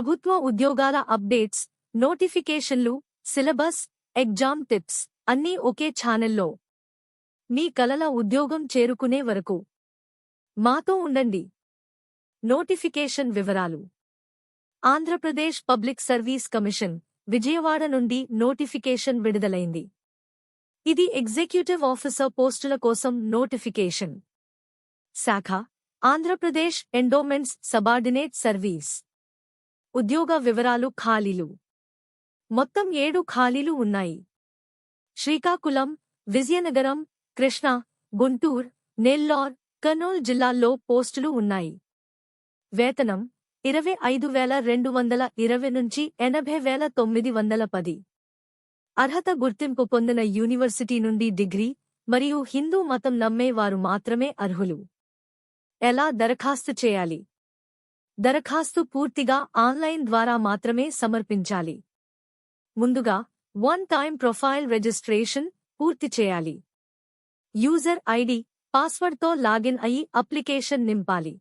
ప్రభుత్వ ఉద్యోగాల అప్డేట్స్ నోటిఫికేషన్లు సిలబస్ ఎగ్జామ్ టిప్స్ అన్నీ ఒకే ఛానల్లో. మీ కలల ఉద్యోగం చేరుకునే వరకు. మాతో ఉండండి. నోటిఫికేషన్ వివరాలు. Andhra Pradesh public service commission Vijayawada నుండి నోటిఫికేషన్ విడుదలైంది. ఇది ఎగ్జిక్యూటివ్ ఆఫీసర్ పోస్టుల కోసం నోటిఫికేషన్. శాఖ ఆంధ్రప్రదేశ్ ఎండోమెంట్స్ సబార్డినేట్ సర్వీస్. ఉద్యోగ వివరాలు ఖాళీలు. మొత్తం ఏడు ఖాళీలు ఉన్నాయి. శ్రీకాకుళం విజయనగరం కృష్ణా గుంటూర్ నెల్లూర్ కర్నూల్ జిల్లాల్లో పోస్టులు ఉన్నాయి. వేతనం ఇరవై ఐదు వేల రెండు వందల ఇరవై నుంచి ఎనభై వేల తొమ్మిది వందల పది. అర్హత గుర్తింపు పొందిన యూనివర్సిటీ నుండి డిగ్రీ మరియు హిందూ మతం నమ్మేవారు మాత్రమే అర్హులు. ఎలా దరఖాస్తు చేయాలి? దరఖాస్తు పూర్తిగా ఆన్లైన్ ద్వారా మాత్రమే సమర్పించాలి. ముందుగా వన్ టైం ప్రొఫైల్ రిజిస్ట్రేషన్ పూర్తి చేయాలి. యూజర్ ఐడి పాస్వర్డ్తో లాగిన్ అయి అప్లికేషన్ నింపాలి.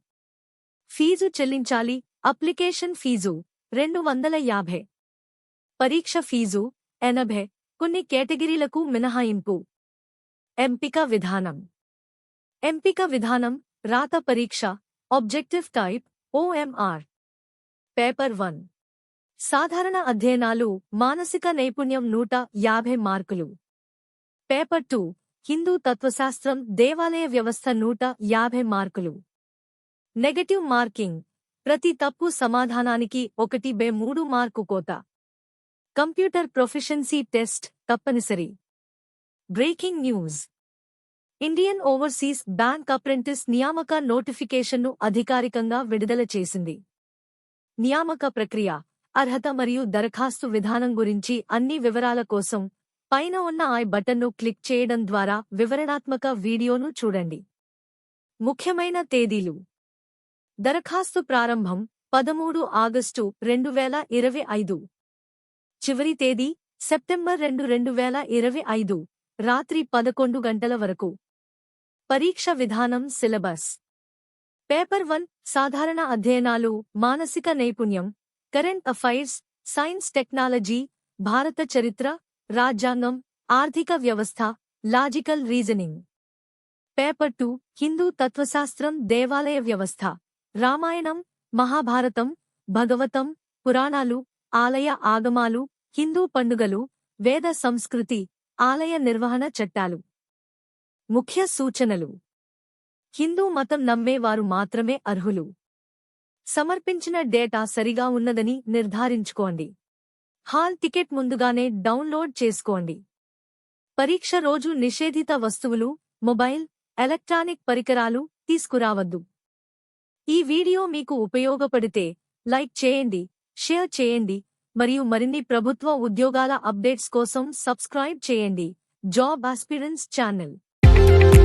ఫీజు చెల్లించాలి. అప్లికేషన్ ఫీజు రెండు వందల యాభై. పరీక్ష ఫీజు ఎనభై. కొన్ని కేటగిరీలకు మినహాయింపు. ఎంపిక విధానం. ఎంపిక విధానం రాత పరీక్ష. Objective type OMR paper one సాధారణ అధ్యయనాలు మానసిక నైపుణ్యం నూట యాభై మార్కులు. పేపర్ టూ హిందూ తత్వశాస్త్రం దేవాలయ వ్యవస్థ నూట యాభై మార్కులు. నెగటివ్ మార్కింగ్ ప్రతి తప్పు సమాధానానికి ఒకటి బే మూడు మార్కు కోత. కంప్యూటర్ ప్రొఫిషియన్సీ టెస్ట్ తప్పనిసరి. Breaking news Indian Overseas Bank apprentice నియామక నోటిఫికేషన్ను అధికారికంగా విడుదల చేసింది. నియామక ప్రక్రియ అర్హత మరియు దరఖాస్తు విధానం గురించి అన్ని వివరాల కోసం పైన ఉన్న ఐ బటన్ను క్లిక్ చేయడం ద్వారా వివరణాత్మక వీడియోను చూడండి. ముఖ్యమైన తేదీలు. దరఖాస్తు ప్రారంభం పదమూడు ఆగస్టు రెండు వేల ఇరవై ఐదు. చివరి తేదీ సెప్టెంబర్ రెండు రెండు వేల ఇరవై ఐదు రాత్రి పదకొండు గంటల వరకు. పరీక్ష విధానం సిలబస్. పేపర్ వన్ సాధారణ అధ్యయనాలు మానసిక నైపుణ్యం కరెంట్ అఫైర్స్ సైన్స్ టెక్నాలజీ భారత చరిత్ర రాజ్యాంగం ఆర్థిక వ్యవస్థ logical reasoning. Paper two Hindu తత్వశాస్త్రం దేవాలయ వ్యవస్థ రామాయణం మహాభారతం భగవతం పురాణాలు ఆలయ ఆగమాలు హిందూ పండుగలు వేద సంస్కృతి ఆలయ నిర్వహణ చట్టాలు. ముఖ్య సూచనలు. హిందూ మతం నమ్మేవారు మాత్రమే అర్హులు. సమర్పించిన డేటా సరిగా ఉన్నదని నిర్ధారించుకోండి. హాల్ టికెట్ ముందుగానే డౌన్లోడ్ చేసుకోండి. పరీక్ష రోజు నిషేధిత వస్తువులు మొబైల్ ఎలక్ట్రానిక్ పరికరాలు తీసుకురావద్దు. ఈ వీడియో మీకు ఉపయోగపడితే లైక్ చేయండి షేర్ చేయండి మరియు మరిన్ని ప్రభుత్వ ఉద్యోగాల అప్డేట్స్ కోసం సబ్స్క్రైబ్ చేయండి. Job aspirants channel. Bye.